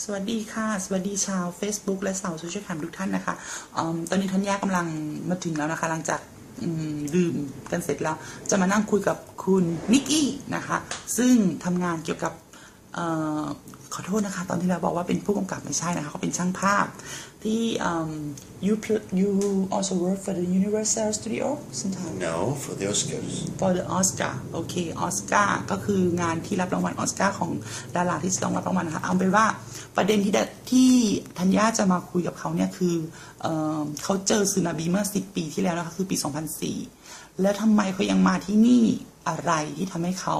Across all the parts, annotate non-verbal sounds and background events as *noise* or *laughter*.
สวัสดีค่ะ สวัสดีชาว Facebook และสาวโซเชียลแคมทุกท่านนะคะออตอนนี้ทันยากำลังมาถึงแล้วนะคะ หลังจากดื่มกันเสร็จแล้ว จะมานั่งคุยกับคุณนิกกี้นะคะ ซึ่งทำงานเกี่ยวกับ ขอโทษนะคะ ตอนที่เราบอกว่าเป็นผู้กำกับไม่ใช่นะคะเขาเป็นช่างภาพที่อืม you pl- you also work for the Universal Studio sometimes No, for the Oscars. for the Oscar โอเคออสการ์ก็คืองานที่รับรางวัลออสการ์ของดาราที่จะต้องรับรางวัลนะคะเอาเป็นว่าประเด็นที่ดที่ธัญญาจะมาคุยกับเขาเนี่ยคือเออเขาเจอสึนามิเมื่อ 10 ปีที่แล้วนะคะคือปี 2004 แล้วทำไมเขายังมาที่นี่อะไรที่ทำให้เขา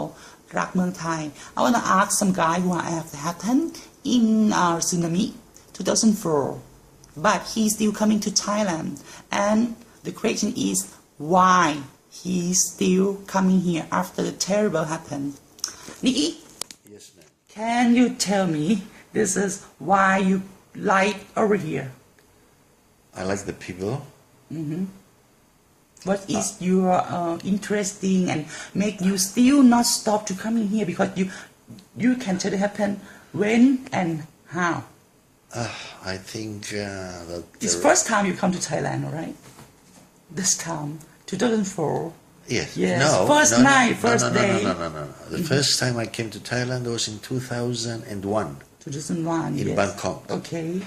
รักเมืองไทย I wanna ask some guy who have happened in our tsunami 2004 but he's still coming to Thailand. And the question is why he's still coming here after the terrible happened. Nikki, Yes, ma'am. can you tell me this is why you like over here? I like the people. What is your uh, interesting and make you still not stop to coming here because you you can tell it happen when and how. Uh, I think uh, that It's first time you come to Thailand, all right? This time, 2004. Yes. Yes, No. first no, night, no, first no, no, day. No, no, no, no. no. The first time I came to Thailand was in 2001, 2001. In yes. Bangkok. Okay.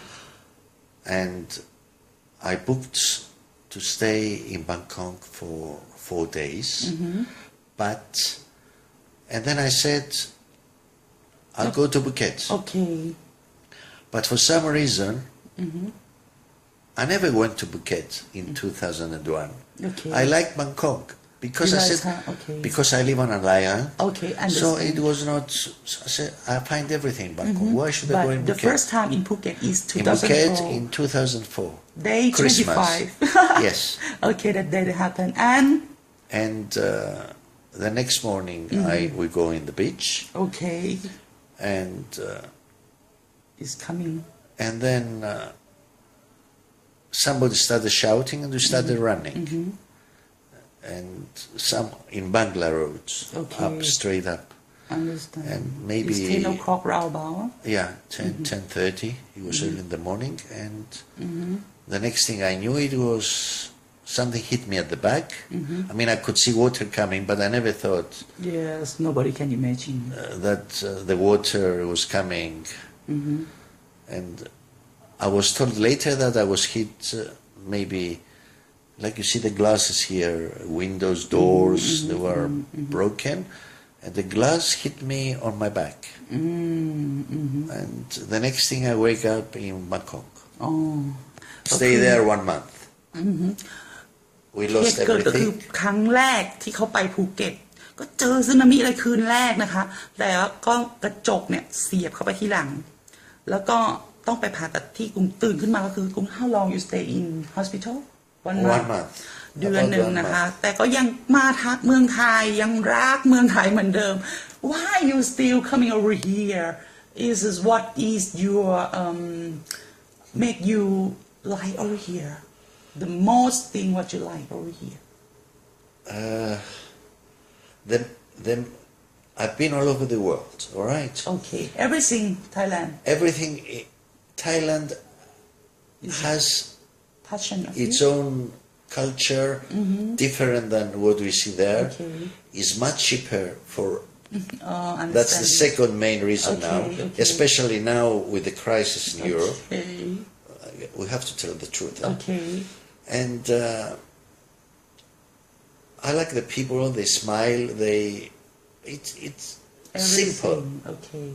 and I booked to stay in Bangkok for four days. Mm-hmm. But and then I said, I'll go to Phuket. Okay. But for some reason, Mm-hmm. I never went to Phuket in 2001. Okay. I like Bangkok because You I said okay. because I live on an island. Okay, and So it was not. I said I find everything in Bangkok. Why should I go in Mm-hmm. The Phuket? first time in Phuket is in 2004. Phuket in 2004. Day Christmas. 25. *laughs* yes. Okay, that day happened. And, And uh, the next morning, Mm-hmm. I we go in the beach, okay, and uh, it's coming. and then uh, somebody started shouting, and we started Mm-hmm. running. And some in Bangla roads, Okay. up straight up. Understand. And maybe- It's 10 o'clock round about. Yeah, 10, Mm-hmm. 10.30. It was early in the morning. And the next thing I knew, it was something hit me at the back. Mm-hmm. I mean, I could see water coming, but I never thought Yes, nobody can imagine. uh, that uh, the water was coming. Mm-hmm. And I was told later that I was hit uh, maybe, like you see the glasses here, windows, doors, they were broken. And the glass hit me on my back. Mm-hmm. And the next thing I wake up in Bangkok. Oh. Stay Okay. there one month. We เห lost ตุเกิดก็คือ everything. ครั้งแรกที่เขาไปภูเก็ตก็เจอสึนามิเลยคืนแรกนะคะ แต่ว่าก็กระจกเนี่ยเสียบเข้าไปที่หลัง แล้วก็ต้องไปผ่าตัดที่กรุงตื่นขึ้นมาก็คือกรุง how long you stay in hospital one month One month. เดือนหนึ่ง About one นะคะ month. แต่ก็ยังมาทักเมืองไทยยังรักเมืองไทยเหมือนเดิม why you still coming over here is is what is your um make you like over here the most thing what you like over here Uh, then, then I've been all over the world, all right? okay everything Thailand Everything, i- Thailand is has passion its own culture, different than what we see there. Okay. Is much cheaper for. *laughs* oh, That's the second main reason Okay, now, okay. especially now with the crisis in Europe. Uh, We have to tell the truth. huh? okay and uh, I like the people. They smile. They, it's it's simple. okay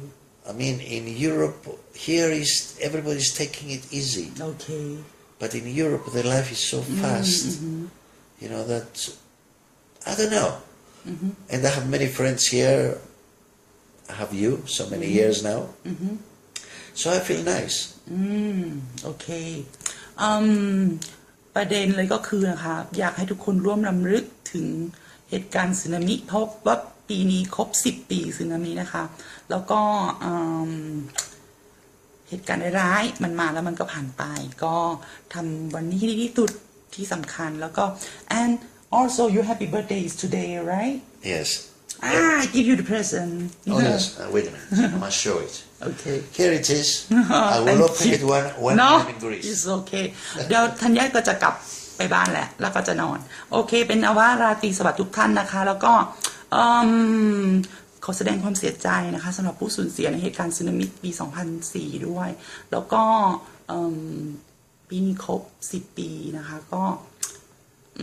I mean, in Europe, here is everybody's taking it easy, okay but in Europe, the life is so fast. You know that I don't know. And I have many friends here. I have you so many years now. So I feel nice. โอเคอืมประเด็นเลยก็คือนะคะอยากให้ทุกคนร่วมรำลึกถึงเหตุการณ์สึนามิเพราะว่าปีนี้ครบ 10 ปีสึนามินะคะ แล้วก็อืม เหตุการณ์ร้ายๆมันมาแล้วมันก็ผ่านไป ก็ทำวันนี้ให้ดีที่สุดที่สำคัญแล้วก็ and also your happy birthday is today right Yes. ah I give you the present Oh yes, uh, wait a minute. I must show it. okay Here it is. I will Thank open you. it when when no I'm in Greece. it's okay เดี๋ยวธัญญาก็จะกลับไปบ้านแหละ แล้วก็จะนอน โอเค เป็นเอาว่าราตรีสวัสดิ์ทุกท่านนะคะ แล้วก็ อืมขอแสดงความเสียใจนะคะสำหรับผู้สูญเสียในเหตุการณ์สึนามิปี 2004 ด้วย แล้วก็ปีนี้ครบ 10 ปีนะคะ ก็อ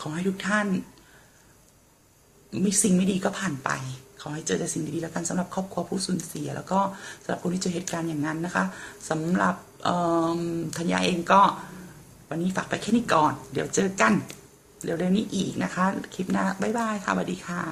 ขอให้ทุกท่านมีสิ่งไม่ดีก็ผ่านไป ขอให้เจอแต่สิ่งดีๆแล้วกันสำหรับครอบครัวผู้สูญเสีย แล้วก็สำหรับคนที่เจอเหตุการณ์อย่างนั้นนะคะสำหรับธัญญาเองก็วันนี้ฝากไปแค่นี้ก่อน เดี๋ยวเจอกันเร็วๆนี้อีกนะคะ คลิปหน้า บ๊ายบายค่ะสวัสดีค่ะ